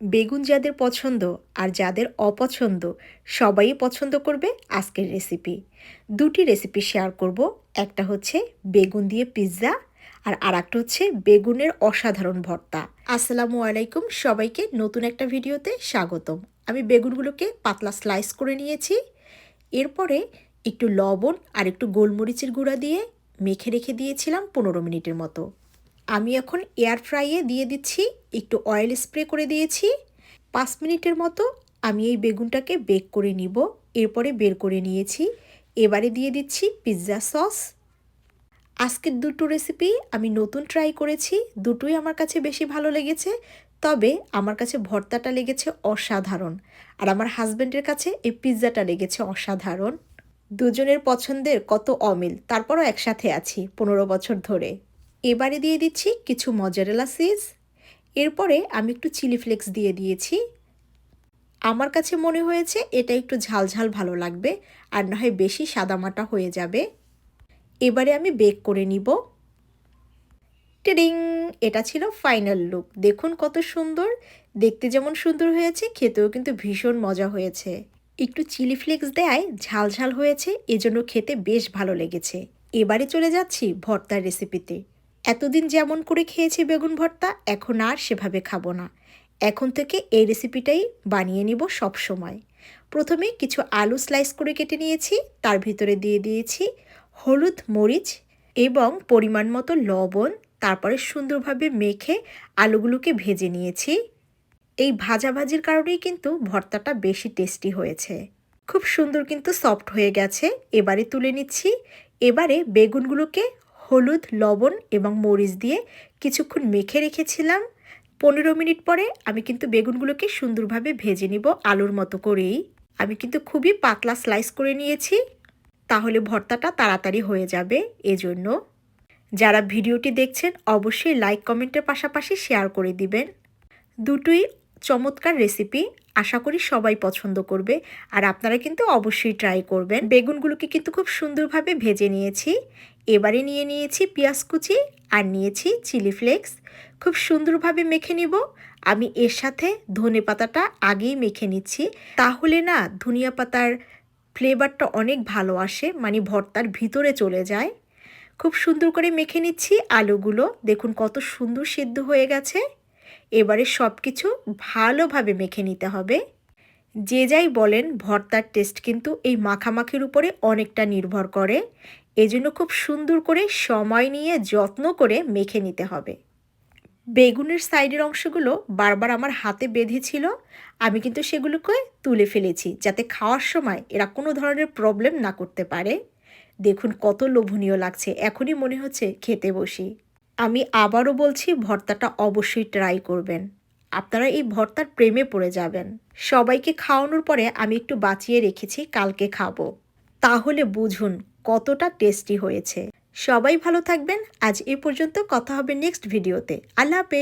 বেগুন যাদের পছন্দ আর যাদের অপছন্দ, সবাই পছন্দ করবে আজকের রেসিপি দুটি রেসিপি শেয়ার করব, একটা হচ্ছে বেগুন দিয়ে পিৎজা আর আর একটা হচ্ছে বেগুনের অসাধারণ ভর্তা। আসসালামু আলাইকুম, সবাইকে নতুন একটা ভিডিওতে স্বাগতম। আমি বেগুনগুলোকে পাতলা স্লাইস করে নিয়েছি। এরপরে একটু লবণ আর একটু গোলমরিচের গুঁড়া দিয়ে মেখে রেখে দিয়েছিলাম পনেরো মিনিটের মতো। আমি এখন এয়ার ফ্রাইয়ে দিয়ে দিচ্ছি, একটু অয়েল স্প্রে করে দিয়েছি। পাঁচ মিনিটের মতো আমি এই বেগুনটাকে বেক করে নিব, এরপরে বের করে নিয়েছি। এবারে দিয়ে দিচ্ছি পিৎজা সস আজকের দুটো রেসিপি আমি নতুন ট্রাই করেছি, দুটোই আমার কাছে বেশি ভালো লেগেছে, তবে আমার কাছে ভর্তাটা লেগেছে অসাধারণ, আর আমার হাজব্যান্ডের কাছে এই পিৎজাটা লেগেছে অসাধারণ। দুজনের পছন্দের কত অমিল, তারপরও একসাথে আছি পনেরো বছর ধরে। এবারে দিয়ে দিচ্ছি কিছু মজারেলা সিজ এরপরে আমি একটু চিলি ফ্লেক্স দিয়ে দিয়েছি। আমার কাছে মনে হয়েছে এটা একটু ঝালঝাল ভালো লাগবে, আর না হয় বেশি সাদামাটা হয়ে যাবে। এবারে আমি বেক করে নিব। টেডিং এটা ছিল ফাইনাল লুক দেখুন কত সুন্দর। দেখতে যেমন সুন্দর হয়েছে, খেতেও কিন্তু ভীষণ মজা হয়েছে। একটু চিলি ফ্লেক্স দেয় ঝাল ঝাল হয়েছে, এজন্য খেতে বেশ ভালো লেগেছে। এবারে চলে যাচ্ছি ভর্তার রেসিপিতে এতদিন যেমন করে খেয়েছি বেগুন ভর্তা, এখন আর সেভাবে খাব না। এখন থেকে এই রেসিপিটাই বানিয়ে নিব সব সময়। প্রথমে কিছু আলু স্লাইস করে কেটে নিয়েছি, তার ভিতরে দিয়ে দিয়েছি হলুদ মরিচ এবং পরিমাণ মতো লবণ, তারপরে সুন্দরভাবে মেখে আলুগুলোকে ভেজে নিয়েছি। এই ভাজাভাজির কারণেই কিন্তু ভর্তাটা বেশি টেস্টি হয়েছে। খুব সুন্দর কিন্তু সফট হয়ে গেছে, এবারে তুলে নিচ্ছি। এবারে বেগুনগুলোকে হলুদ, লবণ এবং মরিচ দিয়ে কিছুক্ষণ মেখে রেখেছিলাম। পনেরো মিনিট পরে আমি কিন্তু বেগুনগুলোকে সুন্দরভাবে ভেজে নিব আলুর মতো করেই। আমি কিন্তু খুবই পাতলা স্লাইস করে নিয়েছি। তাহলে ভর্তাটা তাড়াতাড়ি হয়ে যাবে এজন্য। যারা ভিডিওটি দেখছেন, অবশ্যই লাইক কমেন্টের পাশাপাশি শেয়ার করে দিবেন। দুটোই চমৎকার রেসিপি আশা করি সবাই পছন্দ করবে। আর আপনারা কিন্তু অবশ্যই ট্রাই করবেন। বেগুনগুলোকে কিন্তু খুব সুন্দরভাবে ভেজে নিয়েছি। এবারে নিয়ে নিয়েছি পেঁয়াজ কুচি আর নিয়েছি চিলি ফ্লেক্স। খুব সুন্দরভাবে মেখে নিব। আমি এর সাথে ধনে পাতাটা আগেই মেখে নিচ্ছি। তাহলে না, ধনিয়া পাতার ফ্লেভারটা অনেক ভালো আসে মানে ভর্তার ভিতরে চলে যায়। খুব সুন্দর করে মেখে নিচ্ছি আলুগুলো। দেখুন কত সুন্দর সিদ্ধ হয়ে গেছে। এবারে সব কিছু ভালোভাবে মেখে নিতে হবে। যে যাই বলেন, ভর্তার টেস্ট কিন্তু এই মাখামাখির উপরে অনেকটা নির্ভর করে। এজন্য খুব সুন্দর করে সময় নিয়ে যত্ন করে মেখে নিতে হবে। বেগুনের সাইডের অংশগুলো বারবার আমার হাতে বেঁধেছিল আমি কিন্তু সেগুলোকে তুলে ফেলেছি যাতে খাওয়ার সময় এরা কোনো ধরনের প্রবলেম না করতে পারে। দেখুন কত লোভনীয় লাগছে, এখনই মনে হচ্ছে খেতে বসি। আমি আবারও বলছি, ভর্তাটা অবশ্যই ট্রাই করবেন। আপনারা এই ভর্তার প্রেমে পড়ে যাবেন। সবাইকে খাওয়ানোর পরে আমি একটু বাঁচিয়ে রেখেছি, কালকে খাব। তাহলে বুঝুন কতটা টেস্টি হয়েছে। সবাই ভালো থাকবেন। আজ এ পর্যন্ত কথা হবে নেক্সট ভিডিওতে আল্লাহ হাফেজ।